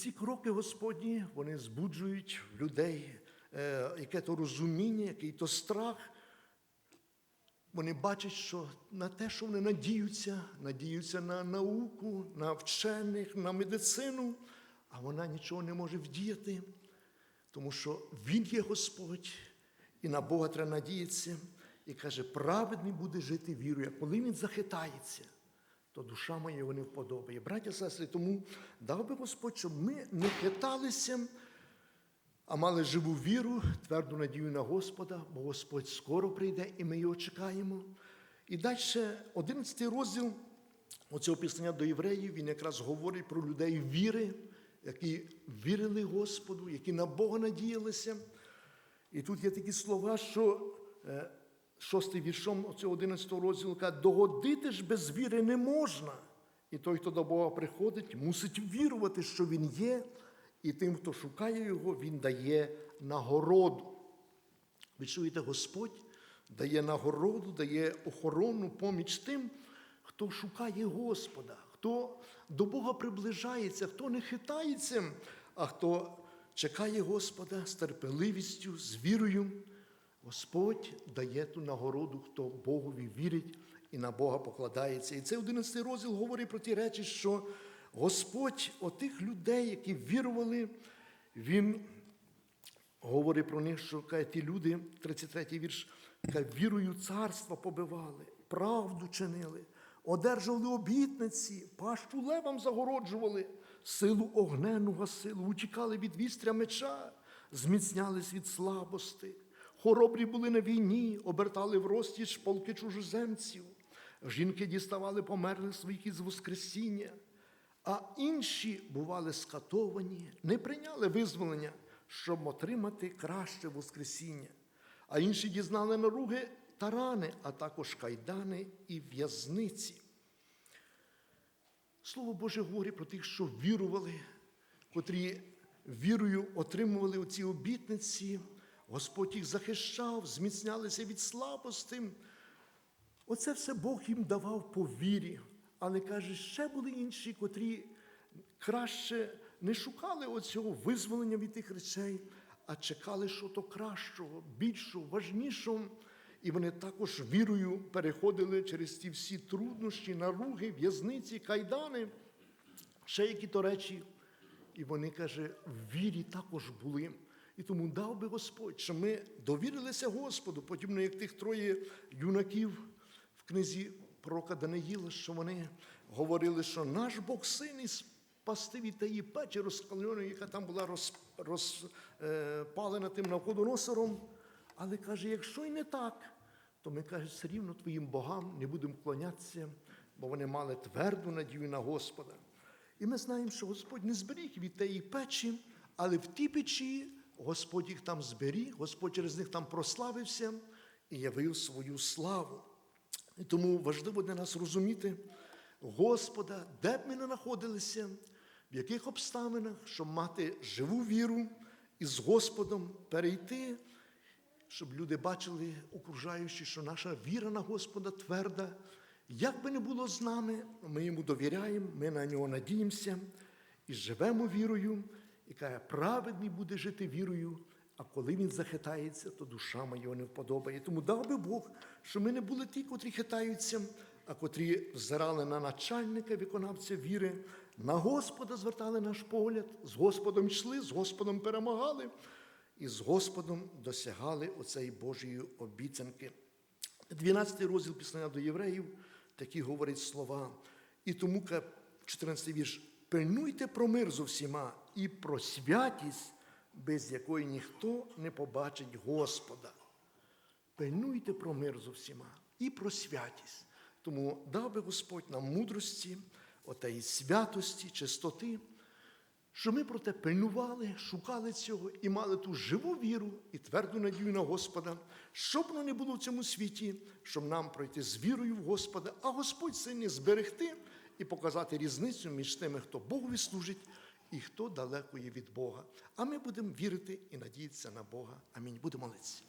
Ці кроки Господні вони збуджують в людей е, яке то розуміння, який то страх. Вони бачать, що на те, що вони надіються, надіються на науку, на вчених, на медицину, а вона нічого не може вдіяти, тому що Він є Господь, і на Бога треба надіятися. І каже, праведний буде жити вірою. Коли він захитається, то душа моя його не вподобає. Браття, сестри, тому дав би Господь, щоб ми не хиталися, а мали живу віру, тверду надію на Господа, бо Господь скоро прийде, і ми його чекаємо. І далі 11 розділ оцього післання до євреїв, він якраз говорить про людей віри, які вірили Господу, які на Бога надіялися. І тут є такі слова, що е, шостий віршом цього 11 розділу каже, догодити ж без віри не можна. І той, хто до Бога приходить, мусить вірувати, що Він є, і тим, хто шукає Його, Він дає нагороду. Ви чуєте, Господь дає нагороду, дає охоронну поміч тим, хто шукає Господа, хто до Бога приближається, хто не хитається, а хто чекає Господа з терпеливістю, з вірою. Господь дає ту нагороду, хто Богові вірить і на Бога покладається. І цей 11 розділ говорить про ті речі, що Господь отих людей, які вірували, Він говорить про них, що каже, ті люди, 33-й вірш, каже, вірою царства побивали, правду чинили, одержували обітниці, пащу левам загороджували, силу огнену гасили, утікали від вістря меча, зміцнялись від слабости. Хоробрі були на війні, обертали в розтіч полки чужоземців. Жінки діставали померлих своїх із Воскресіння, а інші бували скатовані, не прийняли визволення, щоб отримати краще Воскресіння. А інші дізнали наруги та рани, а також кайдани і в'язниці. Слово Боже говорить про тих, що вірували, котрі вірою отримували оці обітниці. Господь їх захищав, зміцнялися від слабости. Оце все Бог їм давав по вірі. Але каже, ще були інші, котрі краще не шукали оцього визволення від тих речей, а чекали щось кращого, більшого, важнішого. І вони також вірою переходили через ті всі труднощі, наруги, в'язниці, кайдани, ще які то речі. І вони, каже, в вірі також були. І тому дав би Господь, що ми довірилися Господу, подібно як тих троє юнаків в книзі пророка Даниїла, що вони говорили, що наш Бог сильний спасти від тієї печі розкаленої, яка там була розпалена тим навходоносором. Але каже, якщо й не так, то ми каже, все рівно твоїм богам не будемо вклонятися, бо вони мали тверду надію на Господа. І ми знаємо, що Господь не зберіг від тієї печі, але в тій печі Господь їх там зберіг, Господь через них там прославився і явив свою славу. І тому важливо для нас розуміти Господа, де б ми не знаходилися, в яких обставинах, щоб мати живу віру і з Господом перейти, щоб люди бачили, окружаючи, що наша віра на Господа тверда. Як би не було з нами, ми йому довіряємо, ми на нього надіємося і живемо вірою. Каже, праведний буде жити вірою, а коли він захитається, то душа моя його не вподобає. Тому дав би Бог, що ми не були ті, котрі хитаються, а котрі взирали на начальника, виконавця віри, на Господа звертали наш погляд, з Господом йшли, з Господом перемагали і з Господом досягали оцеї Божої обіцянки. 12 розділ післання до євреїв такі говорять слова. І тому, 14 вірш, пильнуйте про мир з усіма і про святість, без якої ніхто не побачить Господа. Пильнуйте про мир з усіма і про святість. Тому дав би Господь нам мудрості, отеї святості, чистоти, що ми про те пильнували, шукали цього і мали ту живу віру і тверду надію на Господа, щоб воно не було в цьому світі, щоб нам пройти з вірою в Господа, а Господь сильний зберегти і показати різницю між тими, хто Богові служить і хто далеко є від Бога. А ми будемо вірити і надіятися на Бога. Амінь. Будемо молитися.